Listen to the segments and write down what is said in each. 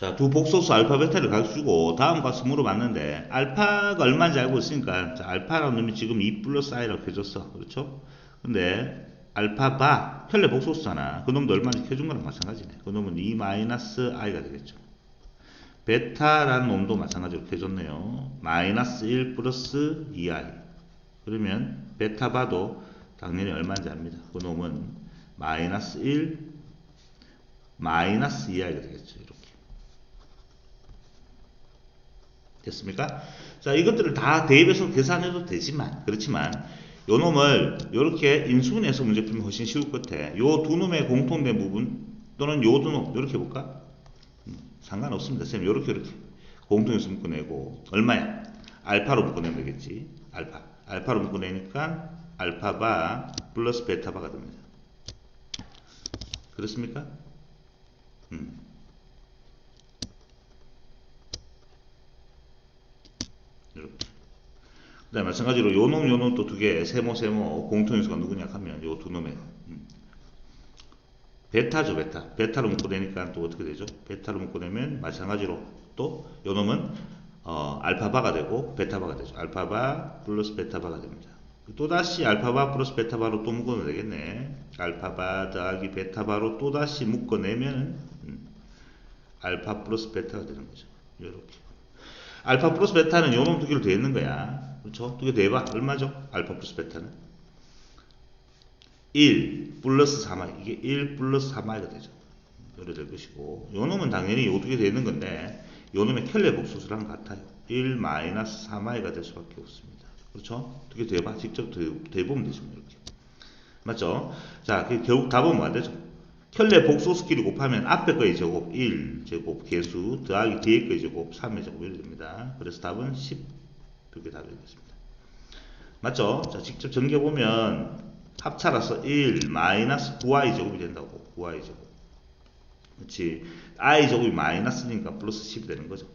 자, 두 복소수 알파 베타를 가르쳐 주고 다음 값을 물어봤는데 알파가 얼마인지 알고 있으니까 자, 알파라는 놈이 지금 2 플러스 i라고 해줬어. 그렇죠? 근데 알파 바 혈내 복소수잖아. 그 놈도 얼마인지 켜준 거랑 마찬가지네. 그 놈은 2 마이너스 i가 되겠죠. 베타라는 놈도 마찬가지로 켜줬네요. 마이너스 1 플러스 2i. 그러면 베타 바도 당연히 얼마인지 압니다. 그 놈은 마이너스 1 마이너스 2i가 되겠죠. 이렇게. 됐습니까? 자, 이것들을 다 대입해서 계산해도 되지만, 그렇지만, 요 놈을 이렇게 인수분해해서 문제 풀면 훨씬 쉬울 것 같아. 요 두 놈의 공통된 부분, 또는 요 두 놈, 이렇게 해볼까? 음, 상관없습니다. 쌤, 요렇게, 이렇게. 공통에서 묶어내고, 얼마야? 알파로 묶어내면 되겠지. 알파. 알파로 묶어내니까, 알파바 플러스 베타바가 됩니다. 그렇습니까? 음. 이렇게. 그 다음에 마찬가지로 요놈 요놈 또 두 개, 세모 세모 공통인수가 누구냐 하면 요 두 놈의 음. 베타죠 베타. 베타로 묶어내니까 또 어떻게 되죠? 베타로 묶어내면 마찬가지로 또 요놈은 어, 알파바가 되고 베타바가 되죠. 알파바 플러스 베타바가 됩니다. 또다시 알파바 플러스 베타바로 또 묶어내면 되겠네. 알파바 더하기 베타바로 또다시 묶어내면 음, 알파 플러스 베타가 되는 거죠. 이렇게. 알파 플러스 베타는 요놈 두 개로 되어 있는 거야. 그렇죠? 두개 더해봐. 얼마죠? 알파 플러스 베타는? 1 플러스 3i. 이게 1 플러스 3i가 되죠. 이렇게 될 것이고. 요 놈은 당연히 요두개 되어 있는 건데, 요 놈의 켈레 복수수랑 같아요. 1 마이너스 3i가 될 수밖에 없습니다. 그렇죠? 두개 더해봐. 직접 더- 더해보면 되죠. 이렇게. 맞죠? 자, 그 결국 답은 뭐가 되죠? 혈내 복소수끼리 곱하면 앞에 거의 제곱 1 제곱 개수 더하기 뒤에 거의 제곱 3의 제곱 이렇게 됩니다. 그래서 답은 10 이렇게 답이 되겠습니다. 맞죠? 자 직접 전개보면 합차라서 1 마이너스 9i 제곱이 된다고 9i 제곱 그렇지 i 제곱이 마이너스니까 플러스 10이 되는 거죠.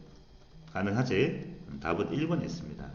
가능하지? 답은 1번에 있습니다.